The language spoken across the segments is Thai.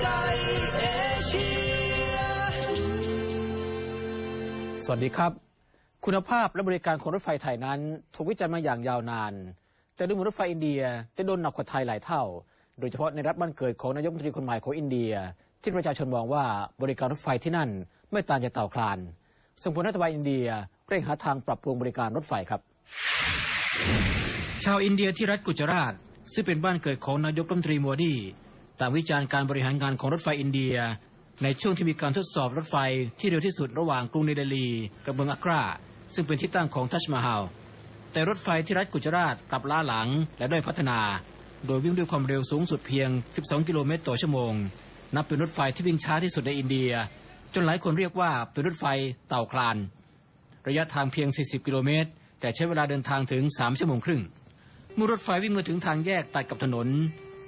ใจเอเชีย สวัสดีครับ คุณภาพและบริการของรถไฟไทยนั้นถูกวิจารณ์มาอย่างยาวนาน แต่ดูเหมือนรถไฟอินเดียจะโดนหนักกว่าไทยหลายเท่า โดยเฉพาะในรัฐบ้านเกิดของนายกรัฐมนตรีคนใหม่ของอินเดีย ที่ประชาชนมองว่าบริการรถไฟที่นั่นไม่ต่างจากเต่าคลานส่งผลให้รัฐบาลอินเดียเร่งหาทางปรับปรุงบริการรถไฟครับ ชาวอินเดียที่รัฐกุจราตซึ่งเป็นบ้านเกิดของนายกรัฐมนตรีโมดี ต่างวิจารณ์การบริหารงานของรถไฟอินเดีย ในช่วงที่มีการทดสอบรถไฟที่เร็วที่สุดระหว่างกรุงนิเดลีกับเมืองอักราซึ่งเป็นที่ตั้งของทัชมาฮาลแต่รถไฟที่รัฐกุจราตกลับล้าหลังและด้อยพัฒนา โดยวิ่งด้วยความเร็วสูงสุดเพียง 12 กิโลเมตรต่อชั่วโมง นับเป็นรถไฟที่วิ่งช้าที่สุดในอินเดีย จนหลายคนเรียกว่าเป็นรถไฟเต่าคลาน ระยะทางเพียง 40 กิโลเมตร แต่ใช้เวลาเดินทางถึง 3 ชั่วโมงครึ่งเมื่อรถไฟวิ่งมาถึงทางแยกตัดกับถนน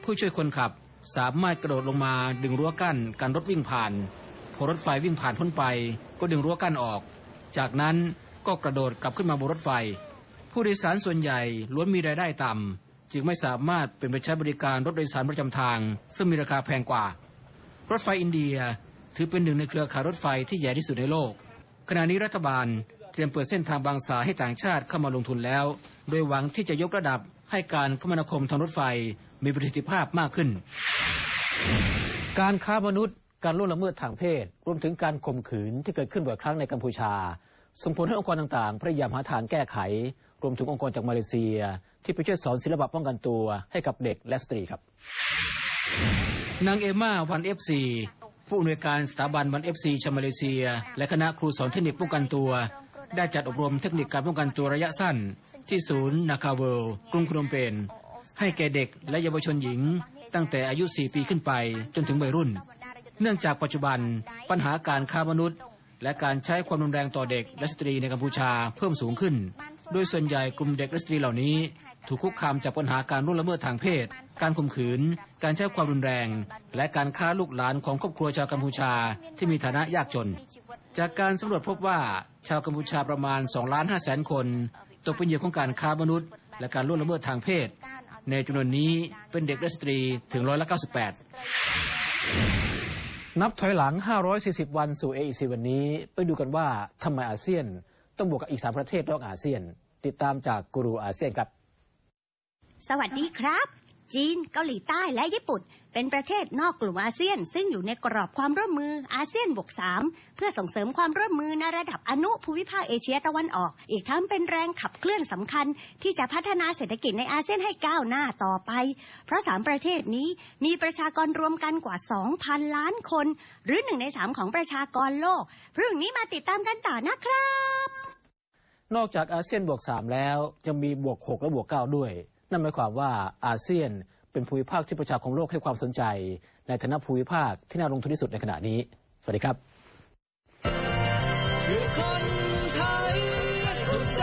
ผู้ช่วยคนขับ สามารถกระโดดลงมาดึงรั้วกั้นการรถวิ่งผ่าน พอรถไฟวิ่งผ่านพ้นไป ก็ดึงรั้วกั้นออก จากนั้นก็กระโดดกลับขึ้นมาบนรถไฟ ผู้โดยสารส่วนใหญ่ล้วนมีรายได้ต่ำจึงไม่สามารถเป็นไปใช้บริการรถโดยสารประจำทาง ซึ่งมีราคาแพงกว่า รถไฟอินเดียถือเป็นหนึ่งในเครือข่ายรถไฟที่ใหญ่ที่สุดในโลก ขณะนี้รัฐบาลเตรียมเปิดเส้นทางบางสายให้ต่างชาติเข้ามาลงทุนแล้ว โดยหวังที่จะยกระดับ ให้การคมนาคมทางรถไฟมีประสิทธิภาพมากขึ้น การค้ามนุษย์ การล่วงละเมิดทางเพศ รวมถึงการข่มขืนที่เกิดขึ้นบ่อยครั้งในกัมพูชา ส่งผลให้องค์กรต่างๆ พยายามหาทางแก้ไข รวมถึงองค์กรจากมาเลเซีย ที่ไปช่วยสอนศิลปะป้องกันตัวให้กับเด็กและสตรีครับ นางเอม่าวันเอฟซีผู้อำนวยการสถาบันวันเอฟซีชาวมาเลเซีย และคณะครูสอนเทคนิคป้องกันตัว ได้จัดอบรมเทคนิคการป้องกันตัวระยะสั้น ที่ศูนย์นาคาเวลกรุงพนมเปญให้แก่เด็กและเยาวชนหญิง ตั้งแต่อายุ 4 ปีขึ้นไปจนถึงวัยรุ่น เนื่องจากปัจจุบันปัญหาการค้ามนุษย์ และการใช้ความรุนแรงต่อเด็กและสตรีในกัมพูชาเพิ่มสูงขึ้น โดยส่วนใหญ่กลุ่มเด็กและสตรีเหล่านี้ ถูกคุกคามจากปัญหาการล่วงละเมิดทางเพศ การข่มขืน การใช้ความรุนแรง และการค้าลูกหลานของครอบครัวชาวกัมพูชาที่มีฐานะยากจน จากการสำรวจพบว่าชาวกัมพูชาประมาณ2ล้าน5แสนคน ตกเป็นเหยื่อของการค้ามนุษย์ และการล่วงละเมิดทางเพศ ในจำนวนนี้เป็นเด็กและสตรีถึงร้อยละ98นับถอยหลัง 540 วันสู่ AEC วันนี้ ไปดูกันว่าทำไมอาเซียน ต้องบวกกับอีก3ประเทศนอกอาเซียน ติดตามจากกูรูอาเซียนครับ สวัสดีครับ จีนเกาหลีใต้และญี่ปุ่น เป็นประเทศนอกกลุ่มอาเซียน ซึ่งอยู่ในกรอบความร่วมมืออาเซียนบวก3เพื่อส่งเสริมความร่วมมือในระดับอนุภูมิภาคเอเชียตะวันออก อีกทั้งเป็นแรงขับเคลื่อนสำคัญ ที่จะพัฒนาเศรษฐกิจในอาเซียนให้ก้าวหน้าต่อไป เพราะ3ประเทศนี้มีประชากรรวมกันกว่า 2,000 ล้านคน หรือหนึ่งในสามของประชากรโลกพรุ่งนี้มาติดตามกันต่อนะครับ นอกจากอาเซียนบวก 3 แล้วยังมีบวก 6 และบวก 9 ด้วย นั่นหมายความว่าอาเซียนเป็นภูมิภาคที่ประชาคมโลกให้ความสนใจ ในฐานะภูมิภาคที่น่าลงทุนที่สุดในขณะนี้ สวัสดีครับคนไทยเข้าใจ